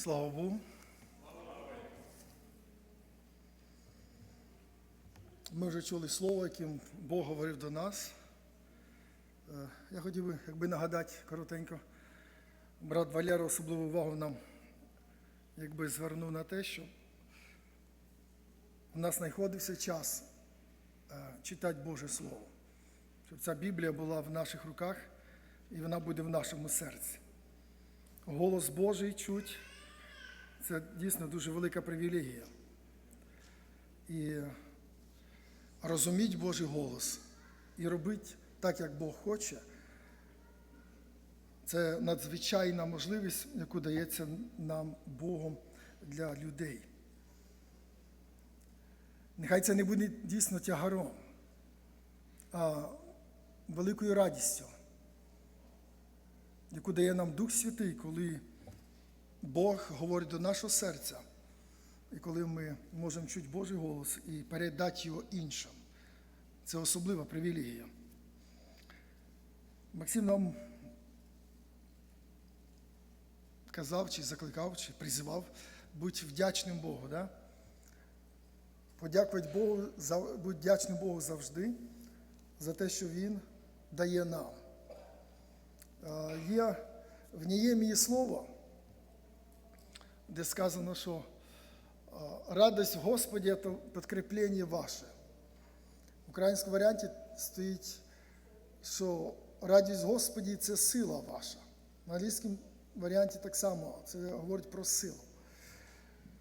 Слава Богу. Ми вже чули слово, яким Бог говорив до нас. Е, Я хотів би якби нагадати коротенько. Брат Валера особливу увагу нам якби звернув на те, що у нас знаходився час е, читати Боже Слово. Щоб ця Біблія була в наших руках і вона буде в нашому серці. Голос Божий чуть це дійсно дуже велика привілегія. І розуміть Божий голос і робити так, як Бог хоче. Це надзвичайна можливість, яку дається нам Богом для людей. Нехай це не буде дійсно тягаром, а великою радістю, яку дає нам Дух Святий, коли Бог говорить до нашого серця, і коли ми можемо чути Божий голос і передати його іншим. Це особлива привілегія. Максим нам казав, чи закликав, чи призивав будь вдячним Богу. Да? Подякувати Богу, будь вдячним Богу завжди за те, що Він дає нам. Є в Ніємії слово, де сказано, що радость в Господі це підкріплення ваше. В українському варіанті стоїть, що радість в Господі це сила ваша. На англійському варіанті так само це говорить про силу.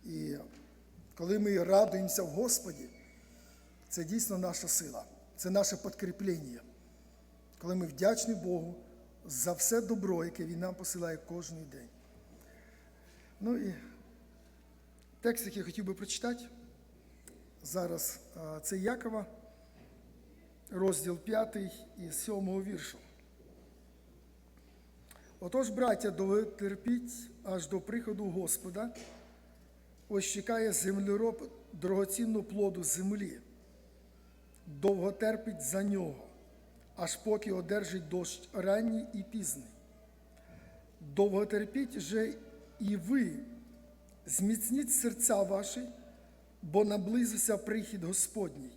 І коли ми радуємося в Господі, це дійсно наша сила, це наше підкріплення. Коли ми вдячні Богу за все добро, яке Він нам посилає кожен день. Ну і текст, який я хотів би прочитати, зараз це Якова, розділ 5 і 7 віршу. Отож, браття, дотерпіть аж до приходу Господа, ось чекає землероб дорогоцінну плоду землі, довго терпить за нього, аж поки одержить дощ ранній і пізний. Довго терпіть же і ви, зміцніть серця ваші, бо наблизився прихід Господній.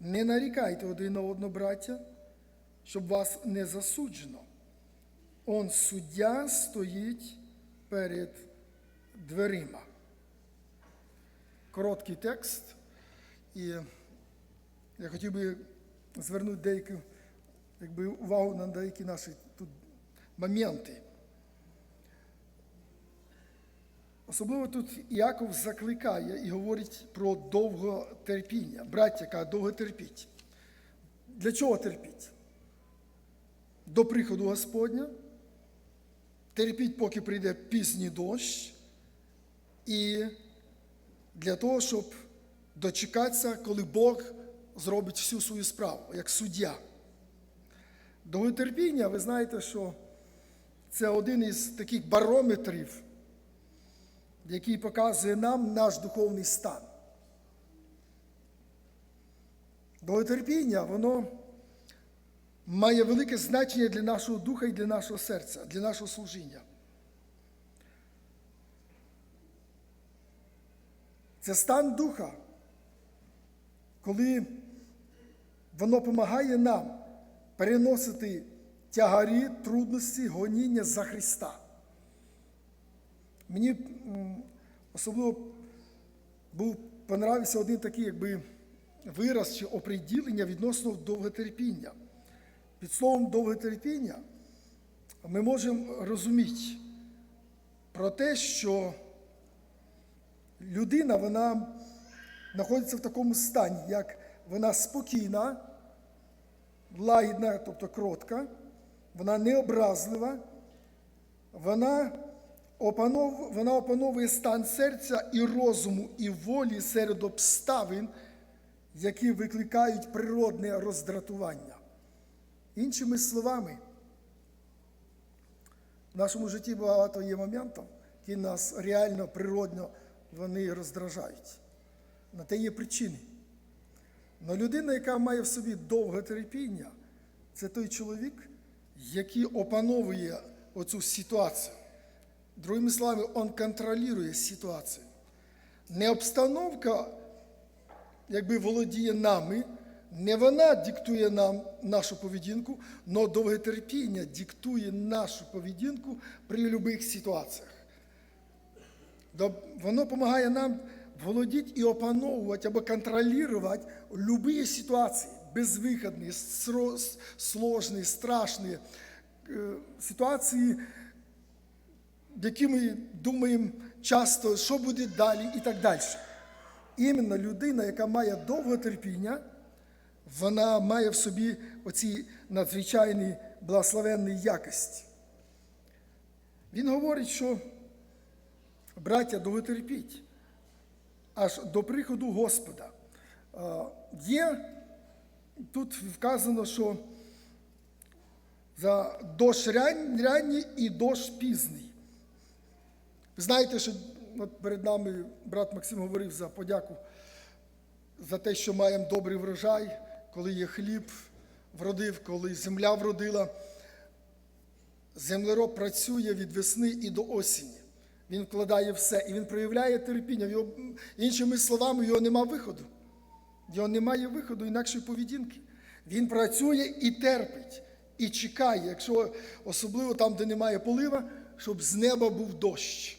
Не нарікайте один на одного, браття, щоб вас не засуджено. Он суддя стоїть перед дверима. Короткий текст, і я хотів би звернути деяку якби, увагу на деякі наші тут моменти. Особливо тут Іаков закликає і говорить про довготерпіння. Браття каже, довго терпіть. Для чого терпіть? До приходу Господня. Терпіть, поки прийде пізній дощ, і для того, щоб дочекатися, коли Бог зробить всю свою справу, як суддя. Довготерпіння, ви знаєте, що це один із таких барометрів, який показує нам наш духовний стан. Довготерпіння, воно має велике значення для нашого духа і для нашого серця, для нашого служіння. Це стан духа, коли воно допомагає нам переносити тягарі, трудності, гоніння за Христа. Мені особливо був понравився один такий якби, вираз чи оприділення відносно довготерпіння. Під словом довготерпіння ми можемо розуміти про те, що людина вона знаходиться в такому стані, як вона спокійна, лагідна, тобто кротка, вона необразлива, вона опанов, вона опановує стан серця і розуму, і волі серед обставин, які викликають природне роздратування. Іншими словами, в нашому житті багато є моментів, які нас реально природно вони роздражають. На те є причини. Але людина, яка має в собі довге терпіння, це той чоловік, який опановує оцю ситуацію. Другими словами, Он контролює ситуацію. Не обстановка, якби володіє нами, не вона диктує нам нашу поведінку, але довготерпіння диктує нашу поведінку при будь-яких ситуаціях. Воно допомагає нам володіти і опановувати або контролювати любые ситуації, безвиходні, сро- сложні, страшні е, ситуації, які ми думаємо часто, що буде далі і так далі. Іменно людина, яка має довготерпіння, вона має в собі оці надзвичайні благословенні якості. Він говорить, що браття, довготерпіть, аж до приходу Господа. Є тут вказано, що за дощ ран- ранній і дощ пізній. Ви знаєте, що от перед нами брат Максим говорив за подяку за те, що маємо добрий врожай, коли є хліб вродив, коли земля вродила. Землероб працює від весни і до осені. Він вкладає все і він проявляє терпіння. Його, іншими словами, його нема виходу. Його немає виходу інакшої поведінки. Він працює і терпить, і чекає, якщо особливо там, де немає полива, щоб з неба був дощ.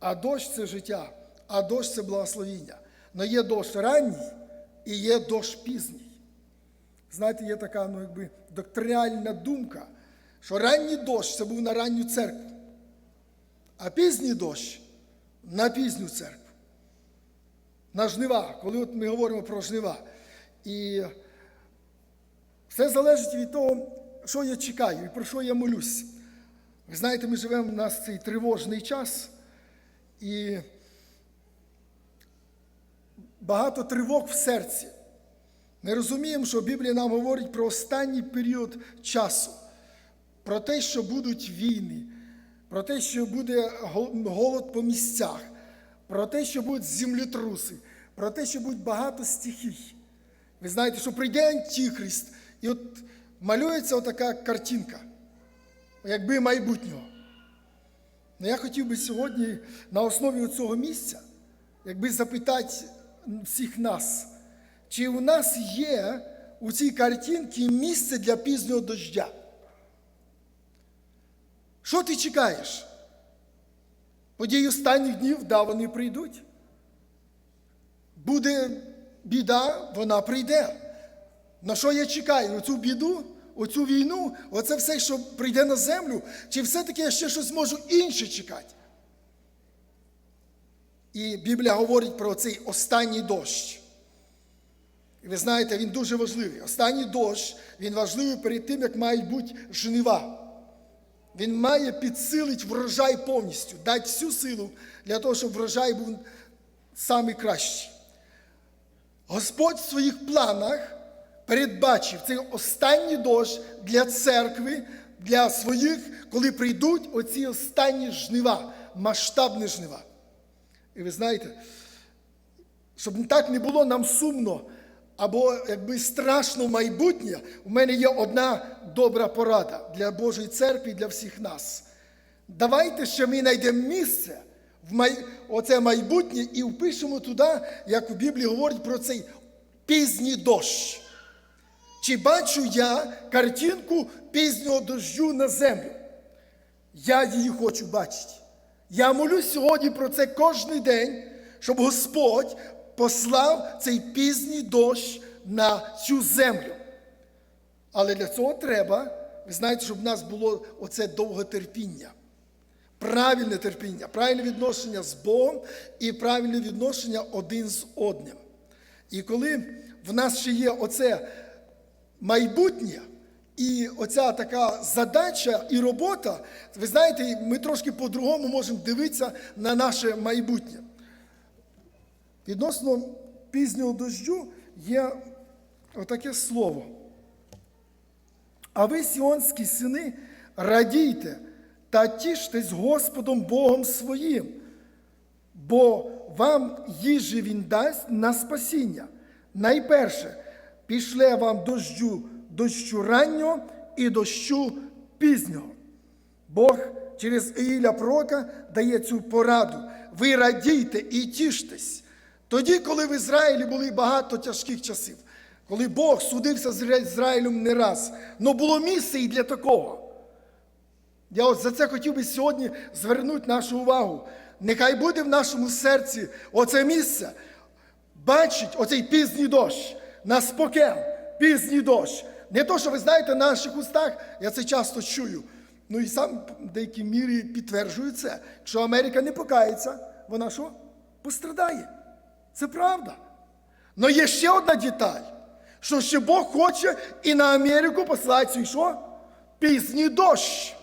А дощ це життя, а дощ це благословіння. Но є дощ ранній і є дощ пізній. Знаєте, є така ну, якби, доктринальна думка, що ранній дощ це був на ранню церкву, а пізній дощ на пізню церкву. На жнива, коли от ми говоримо про жнива. І все залежить від того, що я чекаю і про що я молюсь. Ви знаєте, ми живемо в нас цей тривожний час, і багато тривог в серці. Ми розуміємо, що Біблія нам говорить про останній період часу, про те, що будуть війни, про те, що буде голод по місцях, про те, що будуть землетруси, про те, що буде багато стихій. Ви знаєте, що прийде Антихрист, і от малюється отака картинка, якби майбутнього. Ну, я хотів би сьогодні на основі цього місця, якби запитати всіх нас, чи у нас є у цій картинці місце для пізнього дождя? Що ти чекаєш? Події останніх днів, да, вони прийдуть. Буде біда, вона прийде. На що я чекаю? Оцю біду, оцю війну, оце все, що прийде на землю, чи все-таки я ще щось можу інше чекати? І Біблія говорить про цей останній дощ. І ви знаєте, він дуже важливий. Останній дощ, він важливий перед тим, як мають бути жнива. Він має підсилити врожай повністю, дати всю силу для того, щоб врожай був найкращий. Господь в своїх планах передбачив цей останній дощ для церкви, для своїх, коли прийдуть оці останні жнива, масштабні жнива. І ви знаєте, щоб так не було нам сумно або якби страшно майбутнє, у мене є одна добра порада для Божої церкви і для всіх нас. Давайте ще ми знайдемо місце в май... оце майбутнє і впишемо туди, як в Біблії говорить про цей пізній дощ. Чи бачу я картинку пізнього дощу на землю? Я її хочу бачити. Я молюсь сьогодні про це кожен день, щоб Господь послав цей пізній дощ на цю землю. Але для цього треба, ви знаєте, щоб в нас було оце довготерпіння. Правильне терпіння, правильне відношення з Богом і правильне відношення один з одним. І коли в нас ще є оце майбутнє, і оця така задача і робота, ви знаєте, ми трошки по-другому можемо дивитися на наше майбутнє. Відносно пізнього дощу є отаке слово. А ви, сіонські сини, радійте та тіштесь Господом Богом своїм, бо вам їжі Він дасть на спасіння. Найперше, пішле вам дощу, дощу раннього і дощу пізнього. Бог через Іїля Пророка дає цю пораду. Ви радійте і тіштесь. Тоді, коли в Ізраїлі були багато тяжких часів, коли Бог судився з Ізраїлем не раз, але було місце і для такого. Я от за це хотів би сьогодні звернути нашу увагу. Нехай буде в нашому серці оце місце. Бачить оцей пізній дощ, на спокен, пізній дощ. Не то, що ви знаєте, на наших устах, я це часто чую. Ну і сам в деякій мірі підтверджую це. Якщо Америка не покається, вона що? Пострадає. Це правда. Але є ще одна деталь, що ще Бог хоче і на Америку послати свій що? Пізній дощ.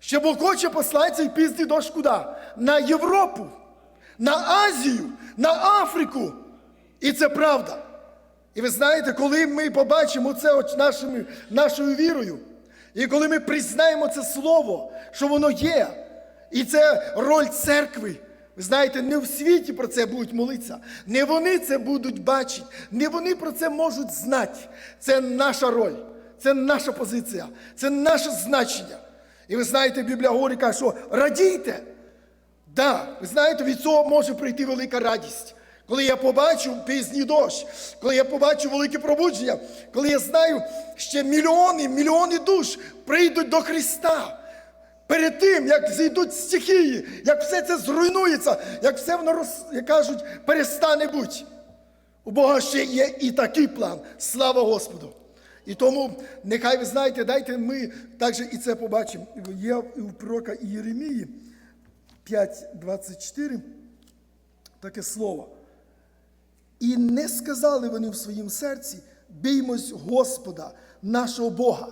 Ще Бог хоче послати цей пізній дощ куди? На Європу, на Азію, на Африку. І це правда. І ви знаєте, коли ми побачимо це нашими, нашою вірою, і коли ми признаємо це слово, що воно є, і це роль церкви. Ви знаєте, не в світі про це будуть молитися, не вони це будуть бачити, не вони про це можуть знати. Це наша роль, це наша позиція, це наше значення. І ви знаєте, Біблія говорить, що радійте. Да, ви знаєте, від цього може прийти велика радість. Коли я побачу пізній дощ, коли я побачу велике пробудження, коли я знаю, що мільйони, мільйони душ прийдуть до Христа. Перед тим, як зійдуть стихії, як все це зруйнується, як все воно, роз, як кажуть, перестане бути. У Бога ще є і такий план. Слава Господу! І тому, нехай ви знаєте, дайте ми також і це побачимо. Є у пророка Єремії 5.24 таке слово. І не сказали вони в своїм серці, біймось Господа, нашого Бога.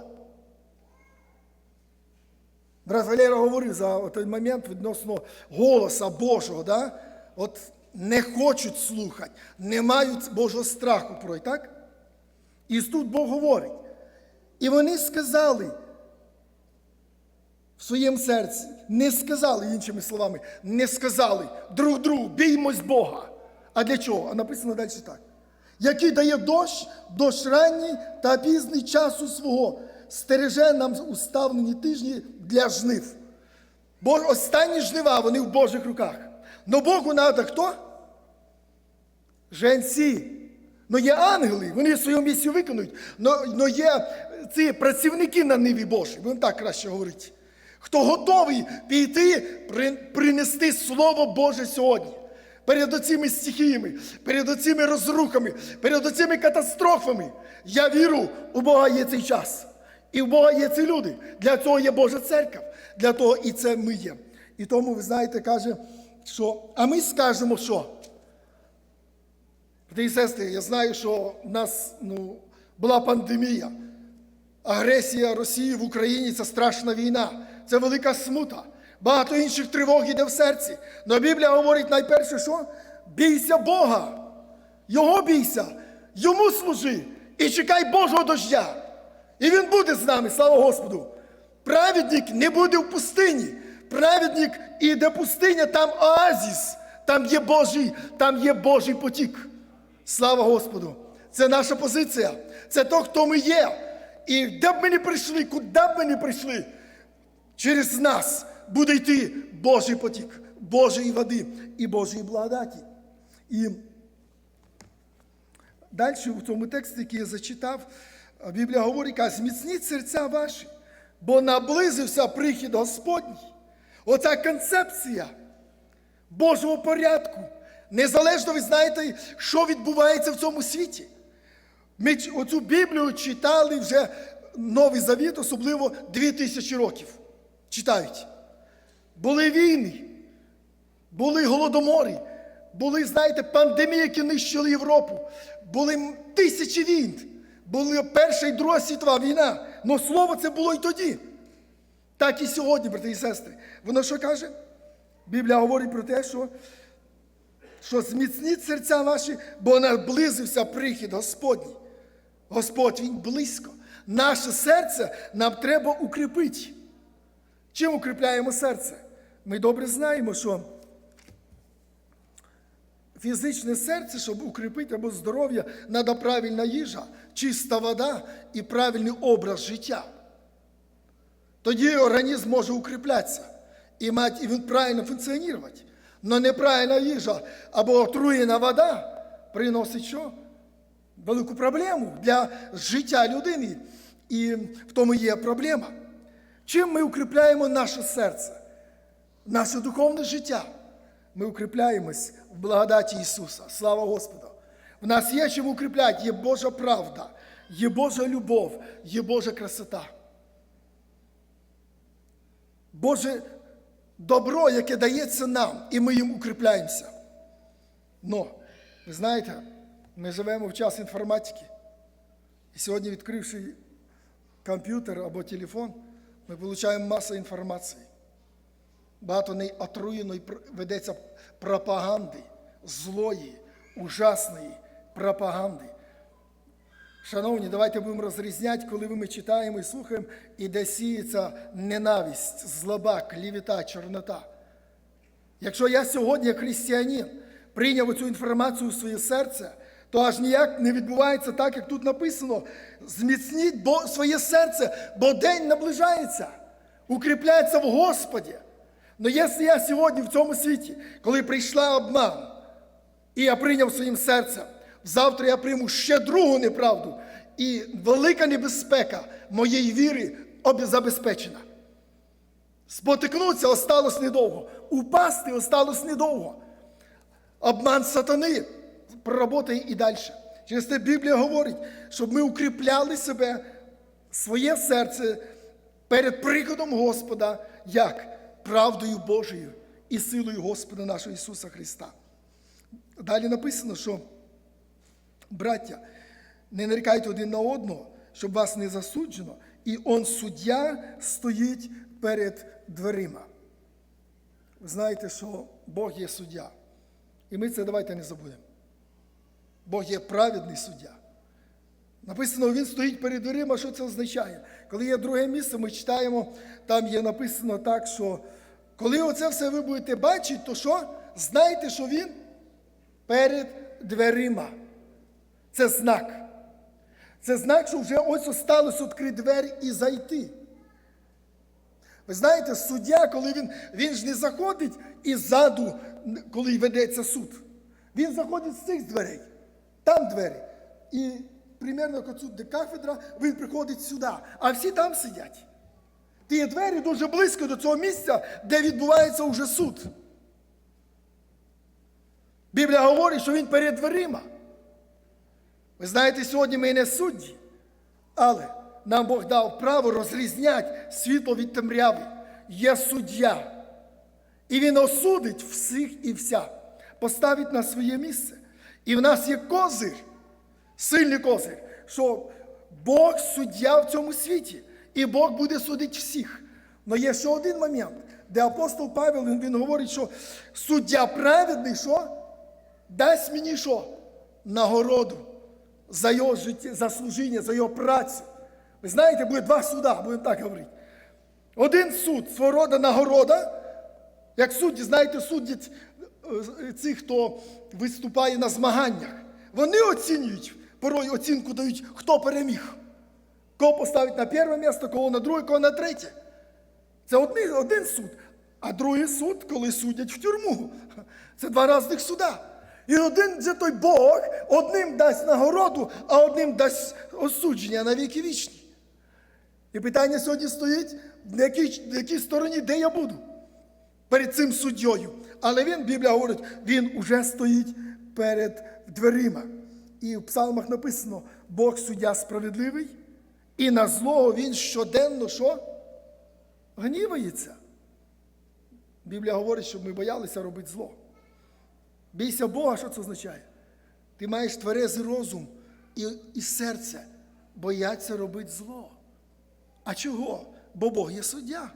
Брат Валера говорив за той момент відносно голоса Божого. Да? От не хочуть слухати, не мають Божого страху про так? І тут Бог говорить. І вони сказали в своєму серці, не сказали, іншими словами, не сказали друг другу, біймось Бога. А для чого? А написано далі так. Який дає дощ, дощ ранній та пізній часу свого, стереже нам уставлені тижні для жнив. Бо останні жнива, вони в Божих руках. Но Богу треба хто? Женці. Ну є ангели, вони свою місію виконують. Но, є ці працівники на ниві Божій, будемо так краще говорити. Хто готовий піти, при- принести Слово Боже сьогодні. Перед оцими стихіями, перед оцими розрухами, перед оцими катастрофами. Я вірю, у Бога є цей час. І в Бога є ці люди. Для цього є Божа церква. Для того і це ми є. І тому, ви знаєте, каже, що, а ми скажемо, що? І сестри, я знаю, що в нас ну, була пандемія. Агресія Росії в Україні це страшна війна, це велика смута. Багато інших тривог іде в серці. Но Біблія говорить найперше, що? Бійся Бога. Його бійся, йому служи і чекай Божого дождя. І він буде з нами, слава Господу. Праведник не буде в пустині. Праведник і де пустиня, там оазіс, там є Божий, там є Божий потік. Слава Господу! Це наша позиція. Це то, хто ми є. І де б ми не прийшли, куди б ми не прийшли, через нас буде йти Божий потік, Божої води і Божої благодаті. І далі у цьому тексті, який я зачитав, Біблія говорить, каже, зміцніть серця ваші, бо наблизився прихід Господній. Оця концепція Божого порядку. Незалежно ви знаєте, що відбувається в цьому світі. Ми оцю Біблію читали вже Новий Завіт, особливо 2000 років. Читають. Були війни, були голодомори, були, знаєте, пандемії, які нищили Європу, були тисячі війн, була Перша і Друга світова війна. Но слово це було й тоді. Так і сьогодні, брати і сестри. Воно що каже? Біблія говорить про те, що що зміцніть серця ваші, бо наблизився прихід Господній. Господь Він близько. Наше серце нам треба укріпити. Чим укріпляємо серце? Ми добре знаємо, що фізичне серце, щоб укріпити або здоров'я, треба правильна їжа, чиста вода і правильний образ життя. Тоді організм може укріплятися і мати, і він правильно функціонувати. Но неправильна їжа або отруєна вода приносить що? Велику проблему для життя людини. І в тому є проблема. Чим ми укріпляємо наше серце, наше духовне життя? Ми укріпляємось в благодаті Ісуса. Слава Господу! В нас є чим укріпляти, є Божа правда, є Божа любов, є Божа красота. Боже добро, яке дається нам, і ми їм укріпляємося. Но, ви знаєте, ми живемо в час інформатики. І сьогодні, відкривши комп'ютер або телефон, ми отримуємо масу інформації. Багато неї отруєної пр- ведеться пропаганди, злої, ужасної пропаганди. Шановні, давайте будемо розрізняти, коли ми читаємо і слухаємо, і де сіється ненависть, злоба, клівіта, чорнота. Якщо я сьогодні, як християнин, прийняв цю інформацію у своє серце, то аж ніяк не відбувається так, як тут написано. Зміцніть своє серце, бо день наближається, укріпляється в Господі. Но якщо я сьогодні в цьому світі, коли прийшла обман, і я прийняв своїм серцем. Завтра я прийму ще другу неправду. І велика небезпека моєї віри забезпечена. Спотикнутися осталось недовго. Упасти осталось недовго. Обман сатани проработає і далі. Через це Біблія говорить, щоб ми укріпляли себе, своє серце перед приходом Господа, як правдою Божою і силою Господа нашого Ісуса Христа. Далі написано, що браття, не нарікайте один на одного, щоб вас не засуджено, і он суддя стоїть перед дверима. Ви знаєте, що Бог є суддя. І ми це давайте не забудемо. Бог є праведний суддя. Написано, він стоїть перед дверима, що це означає? Коли є друге місце, ми читаємо, там є написано так, що коли оце все ви будете бачити, то що? Знайте, що він перед дверима. Це знак. Це знак, що вже ось осталось відкрити двері і зайти. Ви знаєте, суддя, коли він, він ж не заходить іззаду, коли ведеться суд. Він заходить з цих дверей. Там двері. І примерно як де кафедра, він приходить сюди, а всі там сидять. Ті двері дуже близько до цього місця, де відбувається вже суд. Біблія говорить, що він перед дверима. Ви знаєте, сьогодні ми не судді, але нам Бог дав право розрізняти світло від темряви. Є суддя. І він осудить всіх і вся, поставить на своє місце. І в нас є козир, сильний козир, що Бог суддя в цьому світі, і Бог буде судити всіх. Але є ще один момент, де апостол Павел він, говорить, що суддя праведний, що дасть мені що? Нагороду за його життя, за служіння, за його працю. Ви знаєте, буде два суда, будемо так говорити. Один суд, свого роду нагорода, як судді, знаєте, суддять е, цих, хто виступає на змаганнях. Вони оцінюють, порой оцінку дають, хто переміг. Кого поставить на перше місце, кого на друге, кого на третє. Це один, один суд. А другий суд, коли судять в тюрму. Це два різних суда. І один це той Бог одним дасть нагороду, а одним дасть осудження на віки вічні. І питання сьогодні стоїть, на якій, на якій стороні, де я буду перед цим суддєю. Але він, Біблія говорить, він уже стоїть перед дверима. І в псалмах написано: Бог суддя справедливий, і на злого він щоденно що? Гнівається. Біблія говорить, щоб ми боялися робити зло. Бійся Бога, що це означає? Ти маєш тверезий розум і, і серце бояться робити зло. А чого? Бо Бог є суддя.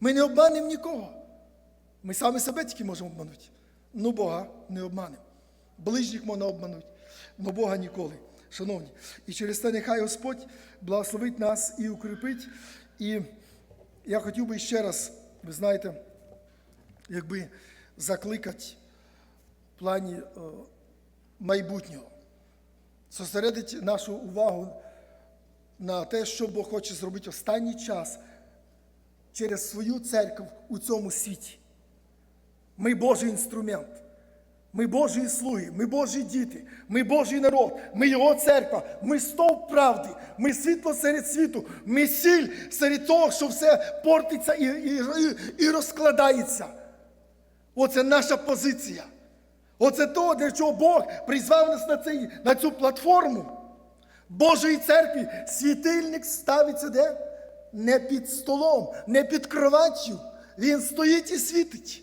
Ми не обманемо нікого. Ми самі себе тільки можемо обманути. Ну Бога не обманемо. Ближніх можна обманути, але Бога ніколи. Шановні. І через це нехай Господь благословить нас і укріпить. І я хотів би ще раз, ви знаєте, якби закликати в плані е, майбутнього, зосередити нашу увагу на те, що Бог хоче зробити останній час через свою церкву у цьому світі. Ми Божий інструмент. Ми Божі слуги, ми Божі діти, ми Божий народ, ми Його церква, ми стовп правди, ми світло серед світу, ми сіль серед того, що все портиться і, і, і, розкладається. Оце наша позиція. Оце то, для чого Бог призвав нас на, цей, на цю платформу. Божої церкві світильник ставиться де? Не під столом, не під кроваттю. Він стоїть і світить.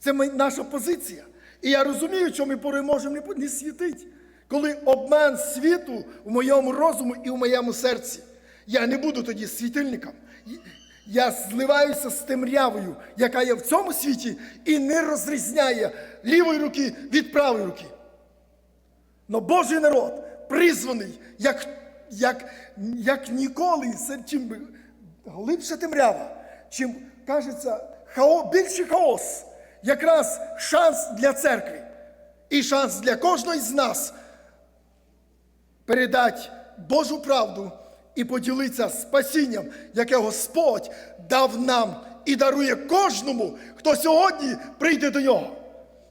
Це наша позиція. І я розумію, що ми порой можемо не, світити. Коли обман світу в моєму розуму і в моєму серці. Я не буду тоді світильником. Я зливаюся з темрявою, яка є в цьому світі, і не розрізняє лівої руки від правої руки. Но Божий народ призваний, як, як, як ніколи, чим би глибша темрява, чим кажеться, хао, більший хаос, якраз шанс для церкви і шанс для кожного з нас передати Божу правду і поділитися спасінням, яке Господь дав нам і дарує кожному, хто сьогодні прийде до нього.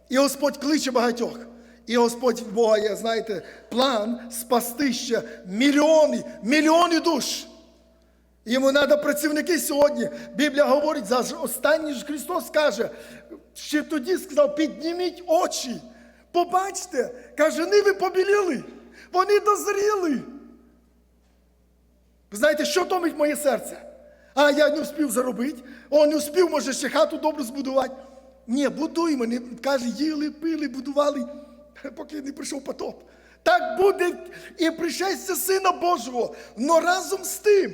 І Господь кличе багатьох. І Господь в Бога є, знаєте, план спасти ще мільйони, мільйони душ. Йому треба працівники сьогодні. Біблія говорить, за останній ж Христос каже, ще тоді сказав, підніміть очі. Побачте, каже, ниви побіліли, вони дозріли. Ви знаєте, що томить моє серце? А я не встиг заробити, о, не встиг, може, ще хату добре збудувати. Ні, будуємо, не, каже, їли, пили, будували, поки не прийшов потоп. Так буде і пришестя Сина Божого, но разом з тим.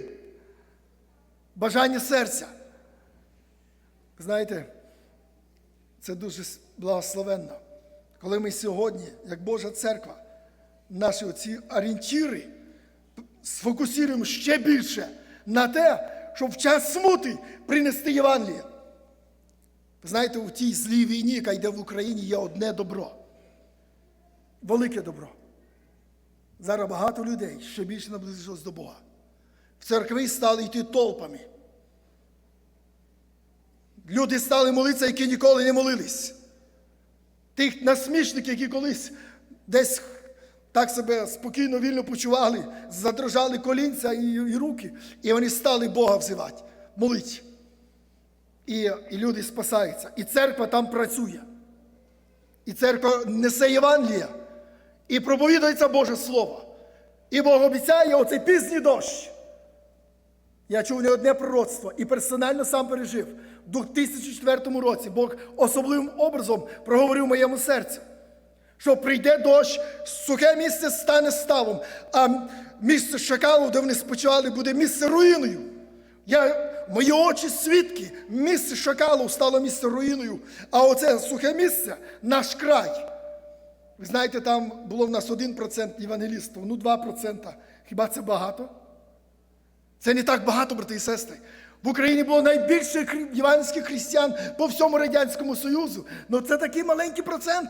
Бажання серця. Знаєте, це дуже благословенно, коли ми сьогодні, як Божа церква, наші оці орієнтири сфокусуємо ще більше на те, щоб в час смути принести Євангеліє. Знаєте, у тій злій війні, яка йде в Україні, є одне добро. Велике добро. Зараз багато людей ще більше наблизилось до Бога. В церкви стали йти толпами. Люди стали молитися, які ніколи не молились. Тих насмішників, які колись десь так себе спокійно, вільно почували, задрожали колінця і, і руки, і вони стали Бога взивати, молити. І, і люди спасаються. І церква там працює. І церква несе Євангелія. І проповідується Боже Слово. І Бог обіцяє оцей пізній дощ. Я чув не одне пророцтво і персонально сам пережив. У 2004 році Бог особливим образом проговорив моєму серцю, що прийде дощ, сухе місце стане ставом, а місце шакалу, де вони спочивали, буде місце руїною. Я, мої очі свідки, місце шакалу стало місце руїною, а оце сухе місце наш край. Ви знаєте, там було в нас 1% євангелістів, ну 2%. Хіба це багато? Це не так багато, брати і сестри. В Україні було найбільше євангельських християн по всьому Радянському Союзу. Ну це такий маленький процент.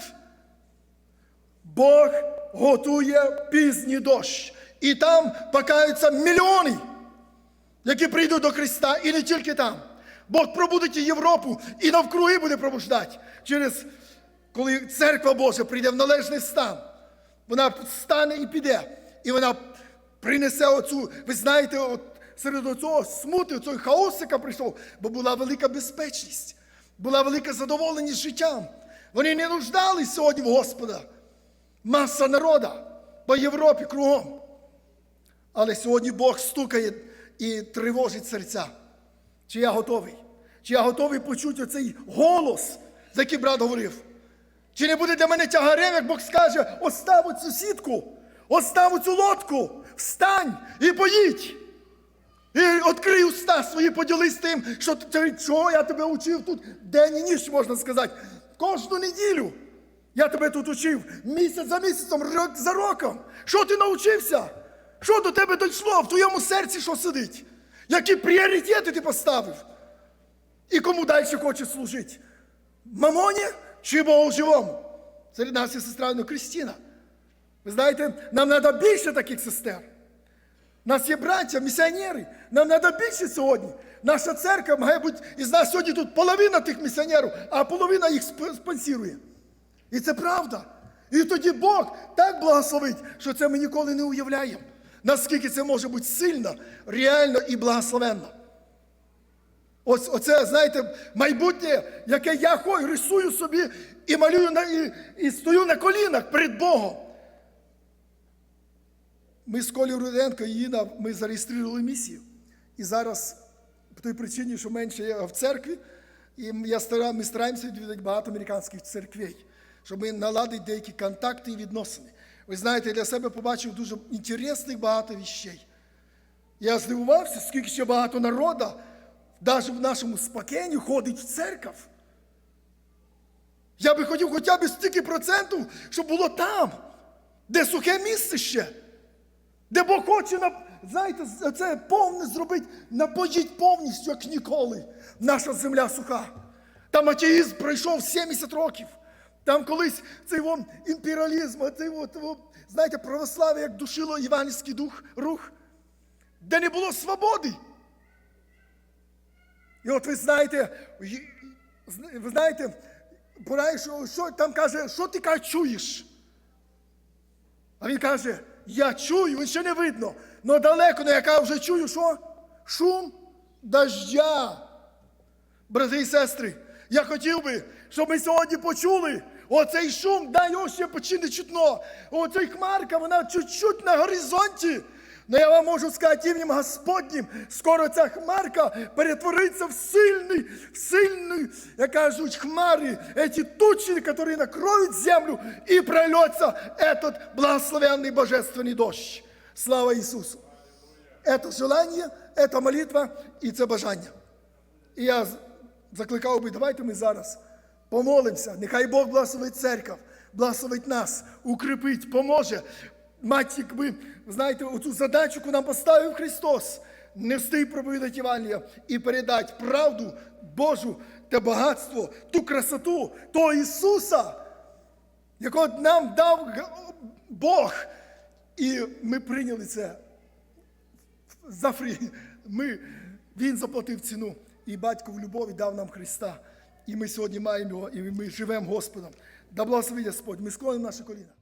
Бог готує пізній дощ. І там покаються мільйони, які прийдуть до Христа, і не тільки там. Бог пробудить і Європу і навкруги буде пробуждати через коли церква Божа прийде в належний стан. Вона стане і піде. І вона принесе оцю, ви знаєте, от серед цього смути, цього хаосу, яка прийшов, бо була велика безпечність, була велика задоволеність життям. Вони не нуждались сьогодні в Господа. Маса народа по Європі кругом. Але сьогодні Бог стукає і тривожить серця. Чи я готовий? Чи я готовий почути оцей голос, за який брат говорив? Чи не буде для мене тягарем, як Бог скаже, остав оцю сітку, остав оцю лодку, встань і поїдь. І відкрий уста свої, поділись тим, що чого я тебе учив тут день і ніч, можна сказати. Кожну неділю я тебе тут учив місяць за місяцем, рок за роком. Що ти навчився? Що до тебе дійшло? В твоєму серці що сидить? Які пріоритети ти поставив? І кому далі хоче служити? Мамоні чи Богу живому? Серед нас є сестра Кристина. Ви знаєте, нам треба більше таких сестер. Нас є браття, місіонери. Нам треба більше сьогодні. Наша церква має бути, із нас сьогодні тут половина тих місіонерів, а половина їх спонсірує. І це правда. І тоді Бог так благословить, що це ми ніколи не уявляємо. Наскільки це може бути сильно, реально і благословенно. Ось оце, знаєте, майбутнє, яке я хой, рисую собі і малюю на, і, і стою на колінах перед Богом. Ми з Колі Руденко і Інна, ми зареєстрували місію. І зараз, по той причині, що менше є в церкві, і я стара, ми стараємося відвідати багато американських церквей, щоб ми наладити деякі контакти і відносини. Ви знаєте, я для себе побачив дуже інтересних багато віщей. Я здивувався, скільки ще багато народу, навіть в нашому спокійні, ходить в церкву. Я би хотів хоча б стільки процентів, щоб було там, де сухе місце ще. Де Бог хоче, знаєте, це повне зробити, напоїть повністю, як ніколи. Наша земля суха. Там атеїзм пройшов 70 років. Там колись цей вон імперіалізм, цей от, знаєте, православ'я, як душило іванівський дух, рух, де не було свободи. І от ви знаєте, ви знаєте, що, там каже, що ти чуєш? А він каже: Я чую, ще не видно. але далеко, але яка вже чую, що? Шум дождя. Брати і сестри, я хотів би, щоб ми сьогодні почули оцей шум, да, його ще почини чутно. Оцей хмарка, вона чуть-чуть на горизонті. Но я вам можу сказати ім'ям Господнім, скоро ця хмарка перетвориться в сильний, в сильний, як кажуть, хмари, эти тучи, які накроють землю, і прольется этот благословенний божественний дощ. Слава Ісусу! Это желання, это молитва і це бажання. І я з- закликав би, давайте ми зараз помолимося. Нехай Бог благословить церкву, благословить нас, укріпить, поможе. Мать, якби, знаєте, оцю задачу, яку нам поставив Христос, нести і проповідати Євангелія і передати правду Божу те багатство, ту красоту, того Ісуса, якого нам дав Бог. І ми прийняли це за фрі. Ми, він заплатив ціну, і батько в любові дав нам Христа. І ми сьогодні маємо його, і ми живемо Господом. Да благословить Господь. Ми склонимо наші коліна.